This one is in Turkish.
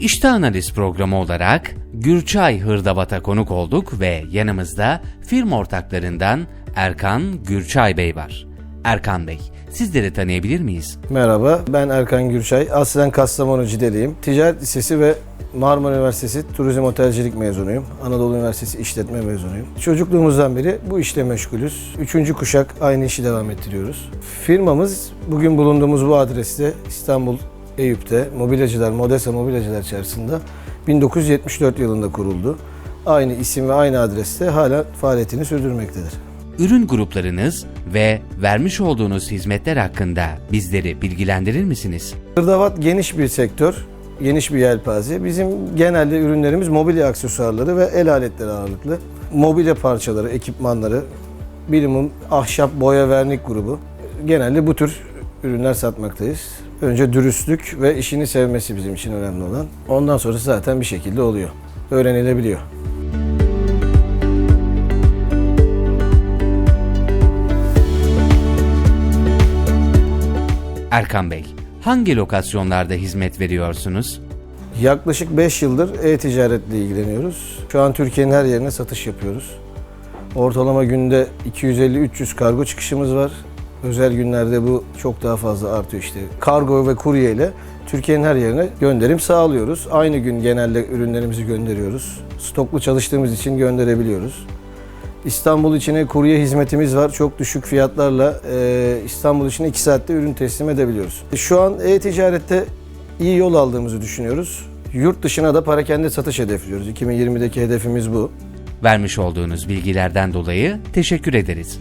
İşte Analiz programı olarak Gürçay Hırdavat'a konuk olduk ve yanımızda firma ortaklarından Erkan Gürçay Bey var. Erkan Bey, sizleri tanıyabilir miyiz? Merhaba, ben Erkan Gürçay. Aslen Kastamonu Cideliyim. Ticaret Lisesi ve Marmara Üniversitesi Turizm Otelcilik mezunuyum. Anadolu Üniversitesi İşletme mezunuyum. Çocukluğumuzdan beri bu işle meşgulüz. Üçüncü kuşak aynı işi devam ettiriyoruz. Firmamız bugün bulunduğumuz bu adreste İstanbul Eyüp'te Mobilyacılar, Modesa Mobilyacılar içerisinde 1974 yılında kuruldu. Aynı isim ve aynı adreste hala faaliyetini sürdürmektedir. Ürün gruplarınız ve vermiş olduğunuz hizmetler hakkında bizleri bilgilendirir misiniz? Hırdavat geniş bir sektör, geniş bir yelpaze. Bizim genelde ürünlerimiz mobilya aksesuarları ve el aletleri ağırlıklı. Mobilya parçaları, ekipmanları, bilimum ahşap boya vernik grubu. Genelde bu tür ürünler satmaktayız. Önce dürüstlük ve işini sevmesi bizim için önemli olan. Ondan sonrası zaten bir şekilde oluyor. Öğrenilebiliyor. Erkan Bey, hangi lokasyonlarda hizmet veriyorsunuz? Yaklaşık 5 yıldır e-ticaretle ilgileniyoruz. Şu an Türkiye'nin her yerine satış yapıyoruz. Ortalama günde 250-300 kargo çıkışımız var. Özel günlerde bu çok daha fazla artıyor işte. Kargo ve kurye ile Türkiye'nin her yerine gönderim sağlıyoruz. Aynı gün genelde ürünlerimizi gönderiyoruz. Stoklu çalıştığımız için gönderebiliyoruz. İstanbul içine kurye hizmetimiz var. Çok düşük fiyatlarla e, İstanbul içine 2 saatte ürün teslim edebiliyoruz. Şu an e-ticarette iyi yol aldığımızı düşünüyoruz. Yurt dışına da parakende satış hedefliyoruz. 2020'deki hedefimiz bu. Vermiş olduğunuz bilgilerden dolayı teşekkür ederiz.